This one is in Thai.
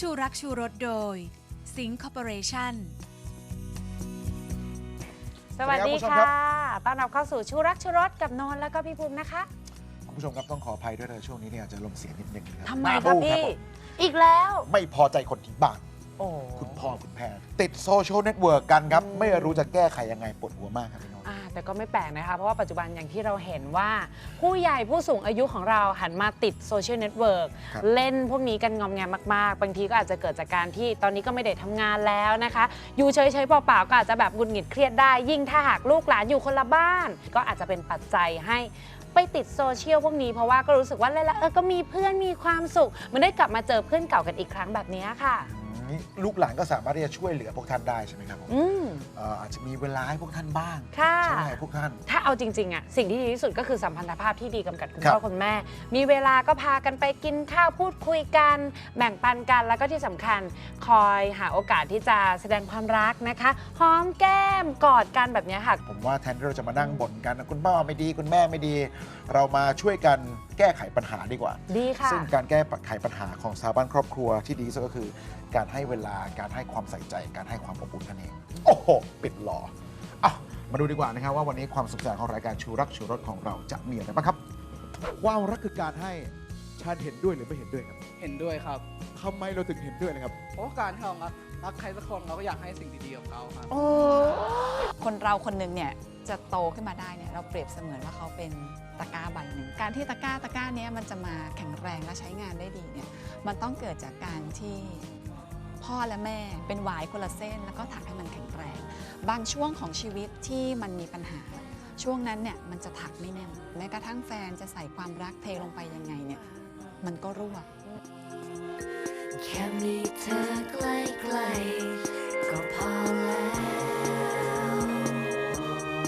ชูรักชูรสโดย สิงคอร์ปอเรชั่น สวัสดีสวัสดีครับค่ะ ต้อนรับเข้าสู่ชูรักชูรสกับนนท์แล้วก็พี่ภูมินะคะ คุณผู้ชมครับต้องขออภัยด้วยนะช่วงนี้เนี่ยอาจจะลมเสียนิดนึงนะครัทำไมหน้าครับบูพี่ ผมอีกแล้ว ไม่พอใจคนที่บ้าน โอ้คุณพ่อคุณแพรติดโซเชียลเน็ตเวิร์กกันครับอืมไม่รู้จะแก้ไขยังไงปวดหัวมากครับพี่น้อง อ่าแต่ก็ไม่แปลกนะคะ เพราะว่าปัจจุบันอย่างที่เราเห็นว่า ผู้ใหญ่ผู้สูงอายุของเราหันมาติดโซเชียลเน็ตเวิร์กครับ เล่นพวกนี้กันงอมแงมมาก ๆ บางทีก็อาจจะเกิดจากการที่ตอนนี้ก็ไม่ได้ทำงานแล้วนะคะ อยู่เฉยๆเปล่าๆก็อาจจะแบบหงุดหงิดเครียดได้ ยิ่งถ้าหากลูกหลานอยู่คนละบ้าน ก็อาจจะเป็นปัจจัยให้ไปติดโซเชียลพวกนี้เพราะว่าก็รู้สึกว่าเล่นแล้วเออก็มีเพื่อนมีความสุขเหมันได้กลับมาเจอเพื่อนเก่ากันอีกครั้งแบบนี้ค่ะอืม นี่ลูกหลานก็สามารถที่จะช่วยเหลือพวกท่านได้ใช่ไหมครับผมอืม เอ่ออาจจะมีเวลาให้พวกท่านบ้างค่ะ ใช่ไหมพวกท่าน ถ้าเอาจริงๆอะสิ่งที่ดีที่สุดก็คือสัมพันธภาพที่ดีกำกับคุณครับพ่อคุณแม่ มีเวลาก็พากันไปกินข้าวพูดคุยกัน แบ่งปันกันแล้วก็ที่สำคัญคอยหาโอกาสที่จะแสดงความรักนะคะหอมแก้มกอดกันแบบเนี้ยค่ะ ผมว่าแทนที่เราจะมานั่งบ่นกันนะคุณพ่อไม่ดีคุณแม่ไม่ดี เรามาช่วยกันแก้ไขปัญหาดีกว่า ดีค่ะ ซึ่งการแก้ไขปัญหาของสถาบันครอบครัวที่ดีที่สุดก็คือ การให้เวลาการให้ความใส่ใจการให้ความอบอุ่นนั่นเองโอ้โหปิดหล่ออะมาดูดีกว่านะครับว่าวันนี้ความสุขสนานของรายการชูรักชูรสของเราจะมีอะไรบ้างครับ ความรักคือการให้ชาญเห็นด้วยหรือไม่เห็นด้วยครับเห็นด้วยครับ ทำไมเราถึงเห็นด้วยนะครับ เพราะว่าการที่เรารักรักใครสักคนเราก็อยากให้สิ่งดีๆกับเขาครับ คนเราคนหนึ่งเนี่ยจะโตขึ้นมาได้เนี่ยเราเปรียบเสมือนว่าเขาเป็นตะกร้าใบหนึ่งการที่ตะกร้าตะกร้าเนี้ยมันจะมาแข็งแรงและใช้งานได้ดีเนี่ยมันต้องเกิดจากการที่ พ่อและแม่ เป็นหวายคนละเส้น แล้วก็ถักให้มันแข็งแรงบางช่วงของชีวิตที่มันมีปัญหา ช่วงนั้นเนี่ยมันจะถักไม่แน่นแม้กระทั่งแฟนจะใส่ความรักเทลงไปยังไงเนี่ยมันก็รั่วแค่มีเธอใกล้ๆก็พอแล้ว